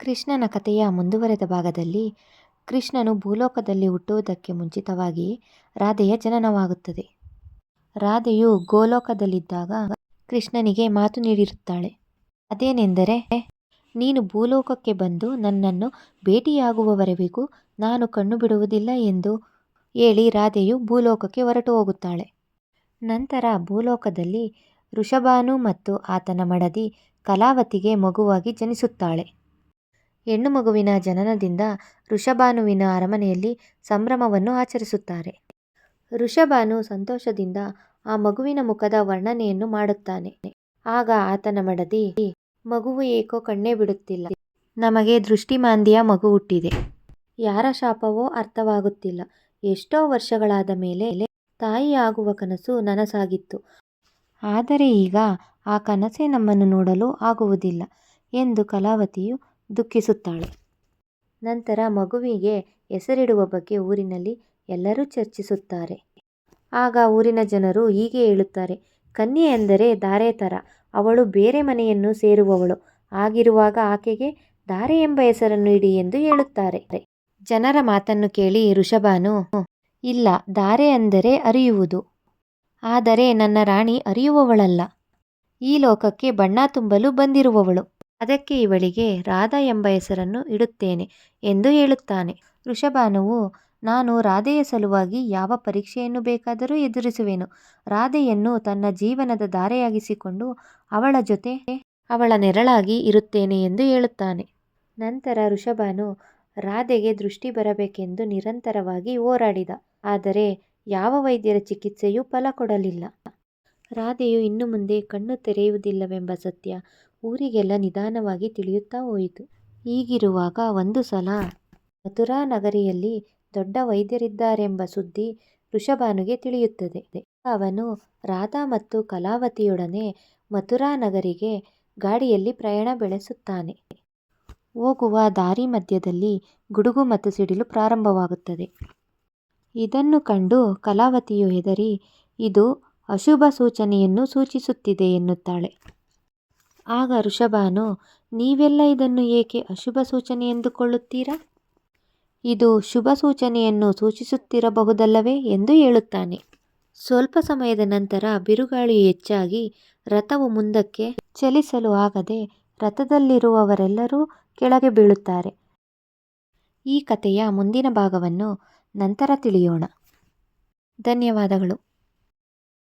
ಕೃಷ್ಣನ ಕಥೆಯ ಮುಂದುವರೆದ ಭಾಗದಲ್ಲಿ ಕೃಷ್ಣನು ಭೂಲೋಕದಲ್ಲಿ ಹುಟ್ಟುವುದಕ್ಕೆ ಮುಂಚಿತವಾಗಿ ರಾಧೆಯ ಜನನವಾಗುತ್ತದೆ. ರಾಧೆಯು ಗೋಲೋಕದಲ್ಲಿದ್ದಾಗ ಕೃಷ್ಣನಿಗೆ ಮಾತು ನೀಡಿರುತ್ತಾಳೆ. ಅದೇನೆಂದರೆ, ನೀನು ಭೂಲೋಕಕ್ಕೆ ಬಂದು ನನ್ನನ್ನು ಭೇಟಿಯಾಗುವವರೆಗೂ ನಾನು ಕಣ್ಣು ಬಿಡುವುದಿಲ್ಲ ಎಂದು ಹೇಳಿ ರಾಧೆಯು ಭೂಲೋಕಕ್ಕೆ ಹೊರಟು ಹೋಗುತ್ತಾಳೆ. ನಂತರ ಭೂಲೋಕದಲ್ಲಿ ಋಷಭಾನು ಮತ್ತು ಆತನ ಮಡದಿ ಕಲಾವತಿಗೆ ಮಗುವಾಗಿ ಜನಿಸುತ್ತಾಳೆ. ಹೆಣ್ಣು ಮಗುವಿನ ಜನನದಿಂದ ಋಷಭಾನುವಿನ ಅರಮನೆಯಲ್ಲಿ ಸಂಭ್ರಮವನ್ನು ಆಚರಿಸುತ್ತಾರೆ. ಋಷಭಾನು ಸಂತೋಷದಿಂದ ಆ ಮಗುವಿನ ಮುಖದ ವರ್ಣನೆಯನ್ನು ಮಾಡುತ್ತಾನೆ. ಆಗ ಆತನ ಮಡದಿ, ಮಗುವು ಏಕೋ ಕಣ್ಣೇ ಬಿಡುತ್ತಿಲ್ಲ. ನಮಗೆ ದೃಷ್ಟಿಮಾಂದಿಯ ಮಗು ಹುಟ್ಟಿದೆ. ಯಾರ ಶಾಪವೋ ಅರ್ಥವಾಗುತ್ತಿಲ್ಲ. ಎಷ್ಟೋ ವರ್ಷಗಳಾದ ಮೇಲೆ ತಾಯಿಯಾಗುವ ಕನಸು ನನಸಾಗಿತ್ತು. ಆದರೆ ಈಗ ಆ ಕನಸೇ ನಮ್ಮನ್ನು ನೋಡಲು ಆಗುವುದಿಲ್ಲ ಎಂದು ಕಲಾವತಿಯು ದುಃಖಿಸುತ್ತಾಳೆ. ನಂತರ ಮಗುವಿಗೆ ಹೆಸರಿಡುವ ಬಗ್ಗೆ ಊರಿನಲ್ಲಿ ಎಲ್ಲರೂ ಚರ್ಚಿಸುತ್ತಾರೆ. ಆಗ ಊರಿನ ಜನರು ಹೀಗೆ ಹೇಳುತ್ತಾರೆ, ಕನ್ಯೆ ಎಂದರೆ ಧಾರೆ ಥರ. ಅವಳು ಬೇರೆ ಮನೆಯನ್ನು ಸೇರುವವಳು. ಆಗಿರುವಾಗ ಆಕೆಗೆ ಧಾರೆ ಎಂಬ ಹೆಸರನ್ನು ಇಡಿ ಎಂದು ಹೇಳುತ್ತಾರೆ. ಜನರ ಮಾತನ್ನು ಕೇಳಿ ಋಷಭಾನು, ಇಲ್ಲ, ಧಾರೆ ಅಂದರೆ ಅರಿಯುವುದು ಆದರೆ ನನ್ನ ರಾಣಿ ಅರಿಯುವವಳಲ್ಲ ಈ ಲೋಕಕ್ಕೆ ಬಣ್ಣ ತುಂಬಲು ಬಂದಿರುವವಳು. ಅದಕ್ಕೆ ಇವಳಿಗೆ ರಾಧಾ ಎಂಬ ಹೆಸರನ್ನು ಇಡುತ್ತೇನೆ ಎಂದು ಹೇಳುತ್ತಾನೆ. ವೃಷಭಾನುವು, ನಾನು ರಾಧೆಯ ಸಲುವಾಗಿ ಯಾವ ಪರೀಕ್ಷೆಯನ್ನು ಬೇಕಾದರೂ ಎದುರಿಸುವೆನು. ರಾಧೆಯನ್ನು ತನ್ನ ಜೀವನದ ಧಾರೆಯಾಗಿಸಿಕೊಂಡು ಅವಳ ಜೊತೆ ಅವಳ ನೆರಳಾಗಿ ಇರುತ್ತೇನೆ ಎಂದು ಹೇಳುತ್ತಾನೆ. ನಂತರ ಋಷಭಾನು ರಾಧೆಗೆ ದೃಷ್ಟಿ ಬರಬೇಕೆಂದು ನಿರಂತರವಾಗಿ ಹೋರಾಡಿದ. ಆದರೆ ಯಾವ ವೈದ್ಯರ ಚಿಕಿತ್ಸೆಯೂ ಫಲ ಕೊಡಲಿಲ್ಲ. ರಾಧೆಯು ಇನ್ನು ಮುಂದೆ ಕಣ್ಣು ತೆರೆಯುವುದಿಲ್ಲವೆಂಬ ಸತ್ಯ ಊರಿಗೆಲ್ಲ ನಿಧಾನವಾಗಿ ತಿಳಿಯುತ್ತಾ ಹೋಯಿತು. ಹೀಗಿರುವಾಗ ಒಂದು ಸಲ ಮಥುರಾನಗರಿಯಲ್ಲಿ ದೊಡ್ಡ ವೈದ್ಯರಿದ್ದಾರೆಂಬ ಸುದ್ದಿ ವೃಷಭಾನುಗೆ ತಿಳಿಯುತ್ತದೆ. ಅವನು ರಾಧಾ ಮತ್ತು ಕಲಾವತಿಯೊಡನೆ ಮಥುರಾನಗರಿಗೆ ಗಾಡಿಯಲ್ಲಿ ಪ್ರಯಾಣ ಬೆಳೆಸುತ್ತಾನೆ. ಹೋಗುವ ದಾರಿ ಮಧ್ಯದಲ್ಲಿ ಗುಡುಗು ಮತ್ತು ಸಿಡಿಲು ಪ್ರಾರಂಭವಾಗುತ್ತದೆ. ಇದನ್ನು ಕಂಡು ಕಲಾವತಿಯು ಹೆದರಿ, ಇದು ಅಶುಭ ಸೂಚನೆಯನ್ನು ಸೂಚಿಸುತ್ತಿದೆ ಎನ್ನುತ್ತಾಳೆ. ಆಗ ಋಷಭಾನು, ನೀವೆಲ್ಲ ಇದನ್ನು ಏಕೆ ಅಶುಭ ಸೂಚನೆ ಎಂದುಕೊಳ್ಳುತ್ತೀರಾ. ಇದು ಶುಭ ಸೂಚನೆಯನ್ನು ಸೂಚಿಸುತ್ತಿರಬಹುದಲ್ಲವೇ ಎಂದು ಹೇಳುತ್ತಾನೆ. ಸ್ವಲ್ಪ ಸಮಯದ ನಂತರ ಬಿರುಗಾಳಿ ಹೆಚ್ಚಾಗಿ ರಥವು ಮುಂದಕ್ಕೆ ಚಲಿಸಲು ಆಗದೆ ರಥದಲ್ಲಿರುವವರೆಲ್ಲರೂ ಕೆಳಗೆ ಬೀಳುತ್ತಾರೆ. ಈ ಕಥೆಯ ಮುಂದಿನ ಭಾಗವನ್ನು ನಂತರ ತಿಳಿಯೋಣ. ಧನ್ಯವಾದಗಳು.